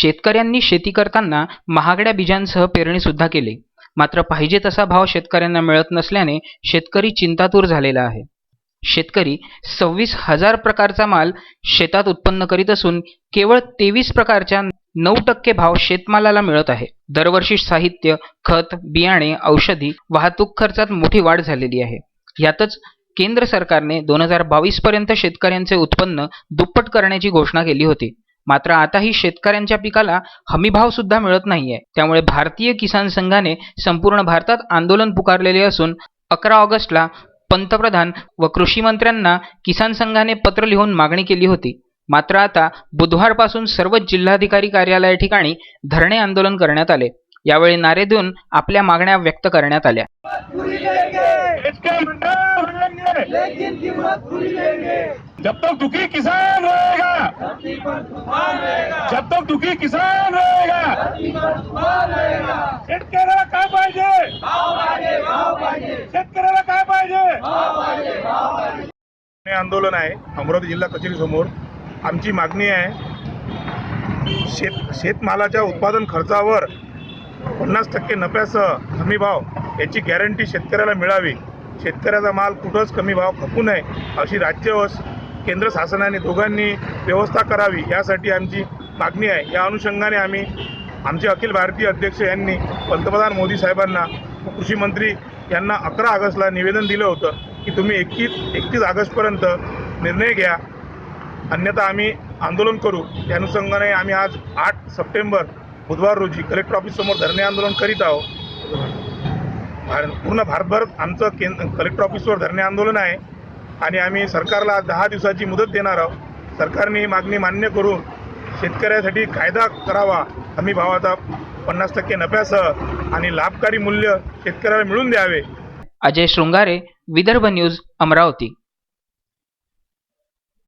शेतकऱ्यांनी शेती करताना महागड्या बीजांसह पेरणीसुद्धा केली. मात्र पाहिजे तसा भाव शेतकऱ्यांना मिळत नसल्याने शेतकरी चिंतातूर झालेला आहे. शेतकरी सव्वीस हजार प्रकारचा माल शेतात उत्पन्न करीत असून केवळ तेवीस प्रकारच्या नऊ टक्के भाव शेतमालाला मिळत आहे. दरवर्षी साहित्य खत बियाणे औषधी वाहतूक खर्चात मोठी वाढ झालेली आहे. यातच केंद्र सरकारने दोन हजार बावीस पर्यंत शेतकऱ्यांचे उत्पन्न दुप्पट करण्याची घोषणा केली होती. मात्र आताही शेतकऱ्यांच्या पिकाला हमीभाव सुद्धा मिळत नाहीये. त्यामुळे भारतीय किसान संघाने संपूर्ण भारतात आंदोलन पुकारलेले असून अकरा ऑगस्टला पंतप्रधान व कृषी मंत्र्यांना किसान संघाने पत्र लिहून मागणी केली होती. मात्र आता बुधवारपासून सर्वच जिल्हाधिकारी कार्यालया ठिकाणी धरणे आंदोलन करण्यात आले. यावेळी नारे देऊन आपल्या मागण्या व्यक्त करण्यात आल्या. लेकिन कीमत पूरी लेंगे। जब तक दुखी किसान रहेगा। धरती पर तूफान रहेगा। जब तक दुखी किसान रहेगा। धरती पर तूफान रहेगा। शेतकऱ्याला काय पाहिजे? शेतकऱ्याला काय पाहिजे? हे आंदोलन आहे अमरावती जिल्हा कचेरी समोर. आमची मागणी आहे शेत शेतमालाच्या उत्पादन खर्चावर पन्नास टक्के नफ्यासह हमी भाव याची गॅरंटी शेतकऱ्याला मिळावी. शेतकऱ्याचा माल कुठंच कमी भाव खपू नये अशी राज्य व केंद्र शासनाने दोघांनी व्यवस्था करावी यासाठी आमची मागणी आहे. या अनुषंगाने आम्ही आमचे अखिल भारतीय अध्यक्ष यांनी पंतप्रधान मोदी साहेबांना कृषी मंत्री यांना अकरा ऑगस्टला निवेदन दिलं होतं की तुम्ही एकतीस एकतीस ऑगस्टपर्यंत निर्णय घ्या. अन्यथा आम्ही आंदोलन करू. त्या अनुषंगाने आम्ही आज आठ सप्टेंबर बुधवार रोजी कलेक्टर ऑफिससमोर धरणे आंदोलन करीत आहोत. भार- पूर्ण भारतभर आमचं केंद्र कलेक्टर ऑफिसवर धरणे आंदोलन आहे. आणि आम्ही सरकारला दहा दिवसाची मुदत देणार आहोत. सरकारने ही मागणी मान्य करून शेतकऱ्यासाठी कायदा करावा हमी भावाचा पन्नास टक्के नफ्यासह आणि लाभकारी मूल्य शेतकऱ्याला मिळून द्यावे. अजय शृंगारे विदर्भ न्यूज अमरावती.